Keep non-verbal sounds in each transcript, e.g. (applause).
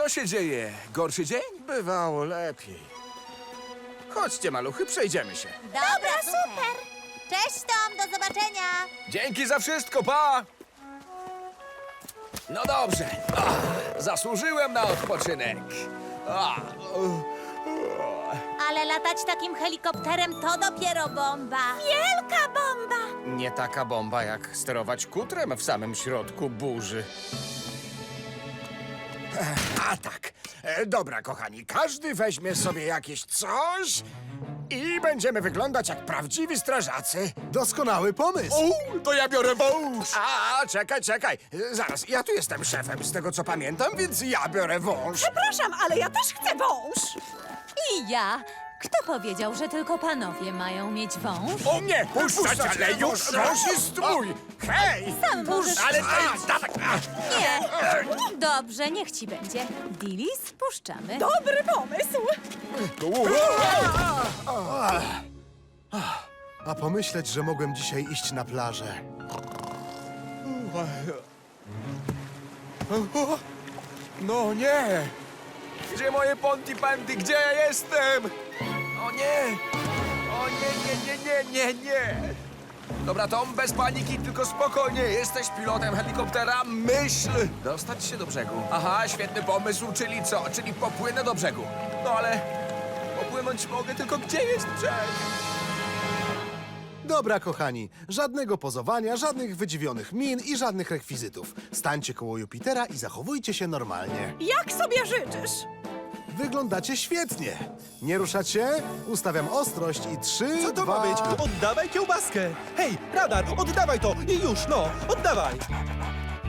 Co się dzieje? Gorszy dzień? Bywało lepiej. Chodźcie, maluchy, przejdziemy się. Dobra, super! Cześć Tom, do zobaczenia! Dzięki za wszystko, pa! No dobrze. Ach, zasłużyłem na odpoczynek. Ach, Ale latać takim helikopterem to dopiero bomba! Wielka bomba! Nie taka bomba, jak sterować kutrem w samym środku burzy. A tak. E, Dobra, kochani, każdy weźmie sobie jakieś coś i będziemy wyglądać jak prawdziwi strażacy. Doskonały pomysł! O, to ja biorę wąż! A, czekaj, czekaj. E, Zaraz, ja tu jestem szefem, z tego co pamiętam, więc ja biorę wąż. Przepraszam, ale ja też chcę wąż. I ja. Kto powiedział, że tylko panowie mają mieć wąż? O nie, puszczać, ale już wąż, jest mój! Hej! Sam możesz... Ale a, dawaj! a. Nie. Dobrze, niech ci będzie. Dilly, spuszczamy. Dobry pomysł. A pomyśleć, że mogłem dzisiaj iść na plażę. No nie! Gdzie moje ponty panty? Gdzie ja jestem? O nie! O nie, nie, nie, nie, nie, nie! Dobra, Tom, bez paniki, tylko spokojnie. Jesteś pilotem helikoptera, myśl! Dostać się do brzegu. Aha, świetny pomysł, czyli co? Czyli popłynę do brzegu. No ale popłynąć mogę, tylko gdzie jest brzeg? Dobra, kochani, żadnego pozowania, żadnych wydziwionych min i żadnych rekwizytów. Stańcie koło Jupitera i zachowujcie się normalnie. Jak sobie życzysz? Wyglądacie świetnie. Nie ruszać się? Ustawiam ostrość i trzy, Co to dwa... ma być? Oddawaj kiełbaskę! Hej, radar, oddawaj to! I już, no, oddawaj!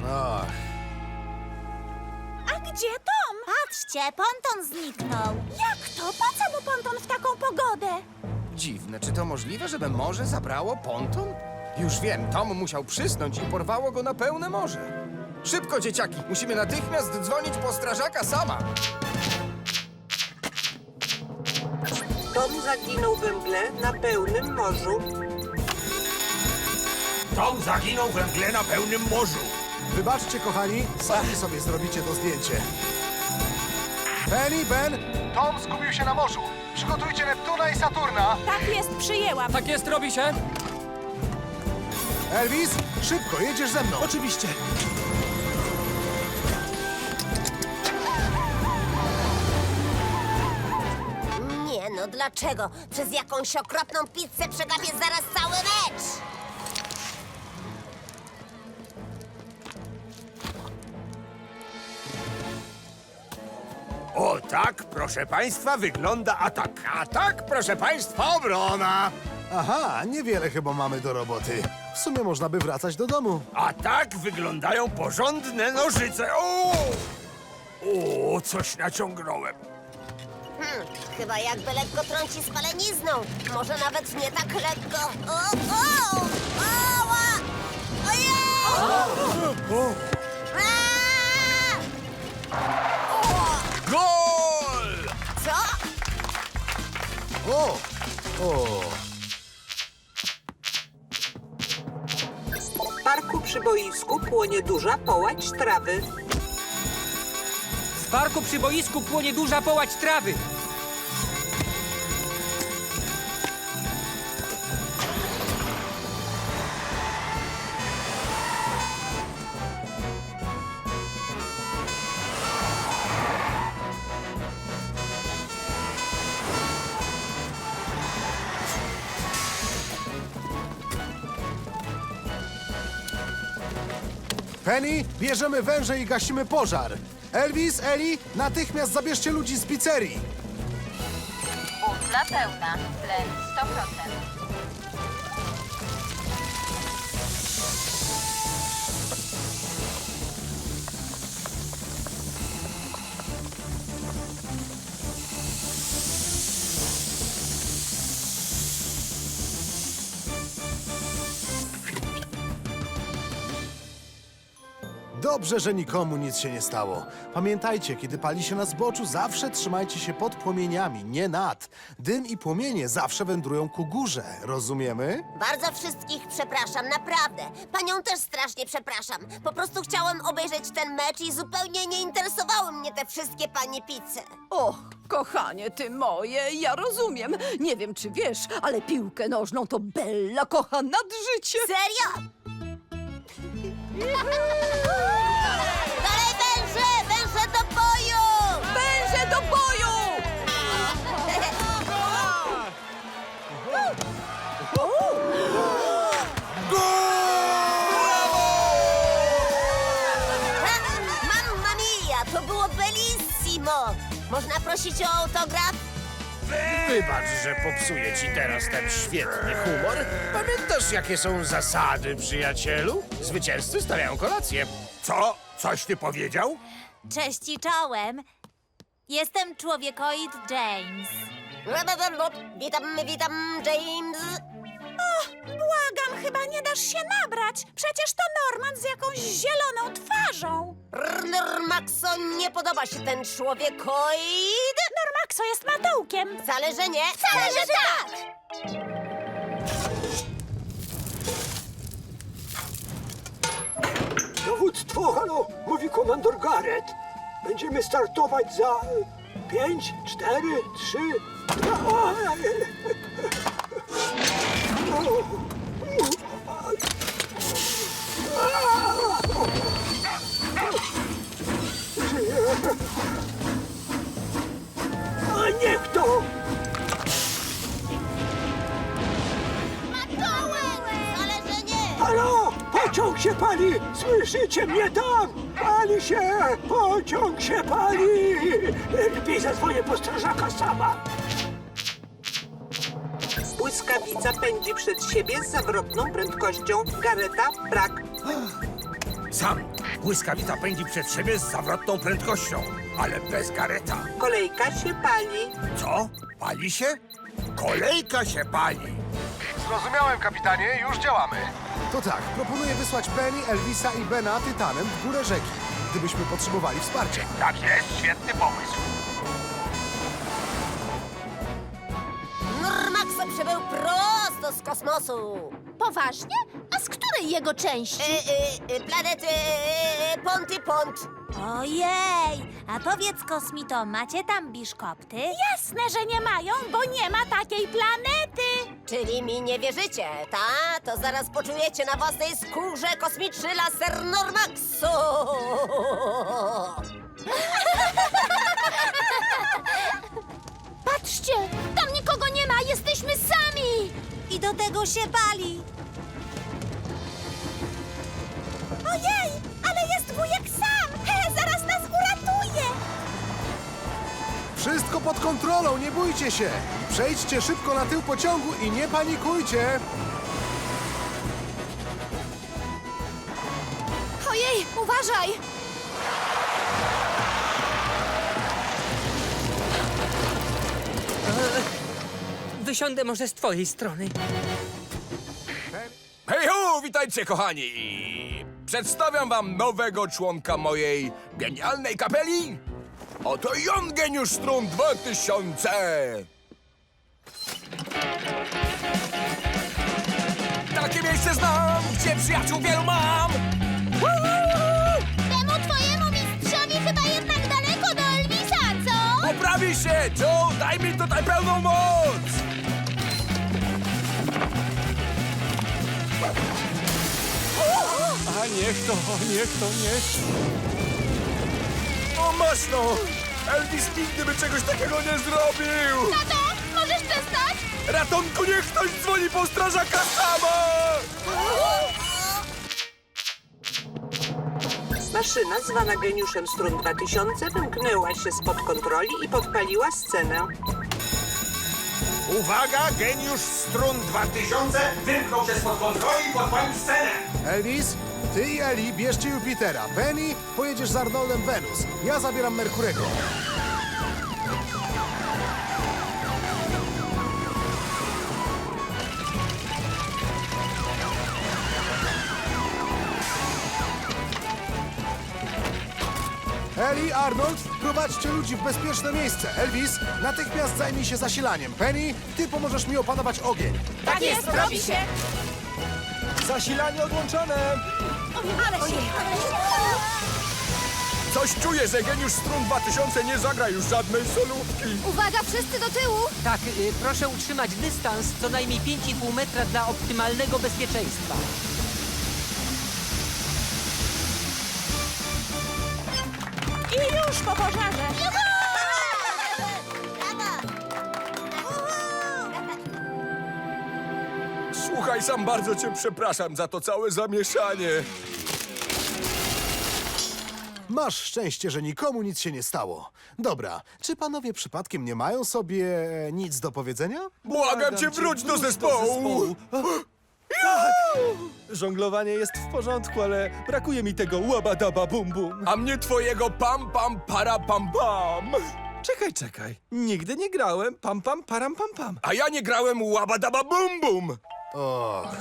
Ach, A gdzie Tom? Patrzcie, ponton zniknął! Jak to? Po co mu ponton w taką pogodę? Dziwne, czy to możliwe, żeby morze zabrało ponton? Już wiem, Tom musiał przysnąć i porwało go na pełne morze. Szybko, dzieciaki, musimy natychmiast dzwonić po strażaka sama. Tom zaginął we mgle na pełnym morzu. Tom zaginął we mgle na pełnym morzu. wybaczcie, kochani, sami sobie zrobicie to zdjęcie. Penny, Ben, Tom zgubił się na morzu. Przygotujcie Neptuna i Saturna. Tak jest, przyjęłam. Tak jest, robi się. Elvis, szybko, jedziesz ze mną. Oczywiście. Dlaczego? Przez jakąś okropną pizzę przegapię zaraz cały mecz! O tak, proszę państwa, wygląda atak. A tak, proszę państwa, obrona. Aha, niewiele chyba mamy do roboty. W sumie można by wracać do domu. A tak wyglądają porządne nożyce. O! O, coś naciągnąłem. Hmm, chyba jakby lekko trąci spalenizną. Może nawet nie tak lekko. O, o! Ała! Ojej! Aaa! Gol! Co? O! O! W parku przy boisku płonie duża połać trawy. W parku przy boisku płonie duża połać trawy. Penny, bierzemy węże i gasimy pożar. Elvis, Eli, natychmiast zabierzcie ludzi z pizzerii. Butla pełna. Tlen 100%. Dobrze, że nikomu nic się nie stało. Pamiętajcie, kiedy pali się na zboczu, zawsze trzymajcie się pod płomieniami, nie nad. Dym i płomienie zawsze wędrują ku górze, rozumiemy? Bardzo wszystkich przepraszam, naprawdę. Panią też strasznie przepraszam. Po prostu chciałam obejrzeć ten mecz i zupełnie nie interesowały mnie te wszystkie pani pizze. Och, kochanie ty moje, ja rozumiem. Nie wiem, czy wiesz, ale piłkę nożną to Bella kocha nad życie. Serio? (laughs) Można prosić o autograf? Wybacz, że popsuję ci teraz ten świetny humor. Pamiętasz, jakie są zasady, przyjacielu? Zwycięzcy stawiają kolację. Co? Coś ty powiedział? Cześć i czołem. Jestem człowiekoid James. Witam, witam, James. Błagam, chyba nie dasz się nabrać. Przecież to Norman z jakąś zieloną twarzą. Rrr, Maxo, nie podoba się ten człowiekoid? Normaxo jest matołkiem. Wcale, że nie. Wcale, że tak! Dowództwo, halo, mówi komandor Garrett. Będziemy startować za e, pięć, cztery, trzy, dwa. A (laughs) pali! Słyszycie mnie tam? Pali się! Pociąg się pali! Lepiej zadzwonię po strażaka sama. Błyskawica pędzi przed siebie z zawrotną prędkością. Gareta, brak. Sam. Błyskawica pędzi przed siebie z zawrotną prędkością, ale bez gareta. Kolejka się pali. Co? Pali się? Kolejka się pali. Zrozumiałem, kapitanie, już działamy. To tak, proponuję wysłać Penny, Elvisa i Bena Tytanem w górę rzeki, gdybyśmy potrzebowali wsparcia. Tak jest, świetny pomysł. Normaxo przybył prosto z kosmosu. Poważnie? A z której jego części? Y, y, y, planety y, Ponty Pont. Ojej, a powiedz kosmito, macie tam biszkopty? Jasne, że nie mają, bo nie ma takiej planety. Czyli mi nie wierzycie, ta? To zaraz poczujecie na własnej skórze kosmiczny laser Normaxu. Bójcie się! Przejdźcie szybko na tył pociągu i nie panikujcie! Ojej, uważaj. Wysiądę może z twojej strony. Hej witajcie kochani! Przedstawiam wam nowego członka mojej genialnej kapeli. Oto Jon Geniusz Strun 2000! Takie miejsce znam, gdzie przyjaciół wielu mam! Temu twojemu mistrzowi chyba jednak daleko do Elvisa, co? Poprawi się, Joe! Daj mi tutaj pełną moc! A niech to, niech to, niech O masz no! Elvis nigdy by czegoś takiego nie zrobił! Tato, możesz przestać? Ratunku, niech ktoś dzwoni po strażaka sama! Maszyna zwana geniuszem strun 2000 wymknęła się spod kontroli i podpaliła scenę. Uwaga, geniusz strun 2000 wymknął się spod kontroli i podpalił scenę! Elvis, ty i Eli bierzcie Jupitera. Benny, pojedziesz z Arnoldem Wenus. Ja zabieram Merkurego. Eli, Arnold, prowadźcie ludzi w bezpieczne miejsce. Elvis, natychmiast zajmij się zasilaniem. Penny, ty pomożesz mi opanować ogień. Tak jest, robi się! Zasilanie odłączone! Coś czuję, że geniusz strun 2000 nie zagra już żadnej solówki. Uwaga, wszyscy do tyłu! Tak, y, proszę utrzymać dystans co najmniej 5,5 metra dla optymalnego bezpieczeństwa. I już po pożarze! Słuchaj, sam bardzo cię przepraszam za to całe zamieszanie. Masz szczęście, że nikomu nic się nie stało. Dobra, czy panowie przypadkiem nie mają sobie nic do powiedzenia? Błagam cię, wróć do zespołu! Żonglowanie jest w porządku, ale brakuje mi tego łabadaba bum bum. A mnie twojego pam pam para pam pam. Czekaj, czekaj. Nigdy nie grałem pam pam param pam pam. A ja nie grałem łabadaba bum bum. Och,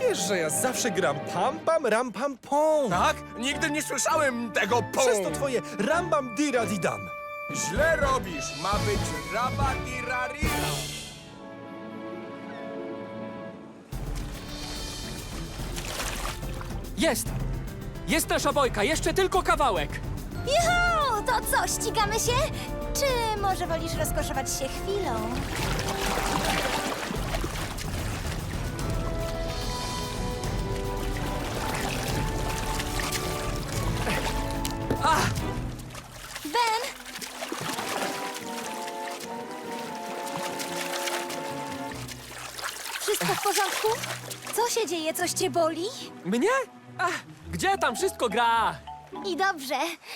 Wiesz, że ja zawsze gram pam pam ram pam pom. Tak? Nigdy nie słyszałem tego pom. Przez to twoje rambam dira didam. Źle robisz. Ma być rabadirarira. Jest! Jest nasza bojka, jeszcze tylko kawałek! Juhu! To co, ścigamy się? Czy może wolisz rozkoszować się chwilą? Porządku? Co się dzieje? Coś cię boli? Mnie? Ach, gdzie tam wszystko gra? I dobrze,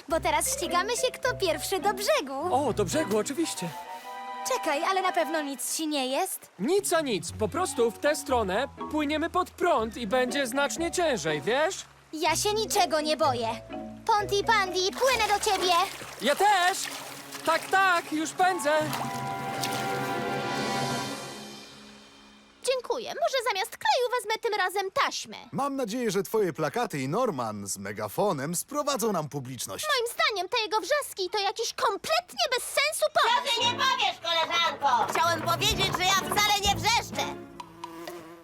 bo teraz ścigamy się, kto pierwszy do brzegu. O, do brzegu, oczywiście. Czekaj, ale na pewno nic ci nie jest. Nic a nic, po prostu w tę stronę płyniemy pod prąd i będzie znacznie ciężej, wiesz? Ja się niczego nie boję. Ponty Pandy, płynę do ciebie. Ja też! Tak, tak, już pędzę! Dziękuję. Może zamiast kleju wezmę tym razem taśmę. mam nadzieję, że twoje plakaty i Norman z megafonem sprowadzą nam publiczność. Moim zdaniem te jego wrzaski to jakiś kompletnie bez sensu Co pomysł. ty nie powiesz, koleżanko? Chciałem powiedzieć, że ja wcale nie wrzeszczę.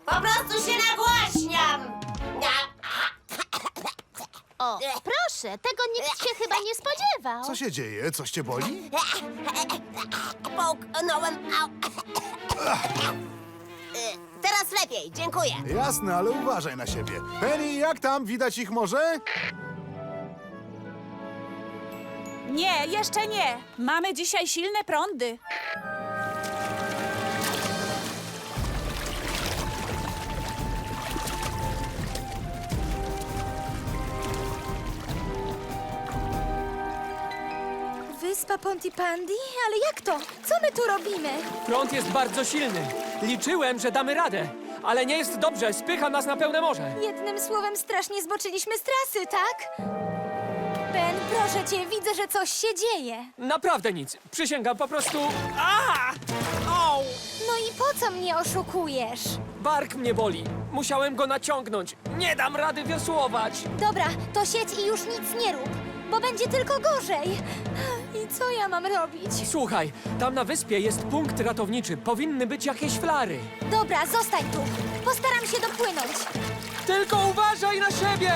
Po prostu się nagłaśniam. O, proszę, tego nikt się chyba nie spodziewał. Co się dzieje? Coś cię boli? Połknąłem. Au. Y, Teraz lepiej, dziękuję. Jasne, ale uważaj na siebie. Penny, jak tam? Widać ich może? Nie, jeszcze nie. Mamy dzisiaj silne prądy. Wyspa Pontypandy? Ale jak to? Co my tu robimy? Prąd jest bardzo silny. Liczyłem, że damy radę, ale nie jest dobrze, spycha nas na pełne morze. Jednym słowem strasznie zboczyliśmy z trasy, tak? Ben, proszę cię, widzę, że coś się dzieje. Naprawdę nic, przysięgam po prostu... A! Au! No i po co mnie oszukujesz? Bark mnie boli. Musiałem go naciągnąć. Nie dam rady wiosłować. Dobra, to siedź i już nic nie rób, bo będzie tylko gorzej. I co ja mam robić? Słuchaj, tam na wyspie jest punkt ratowniczy. Powinny być jakieś flary. Dobra, zostań tu. Postaram się dopłynąć. Tylko uważaj na siebie!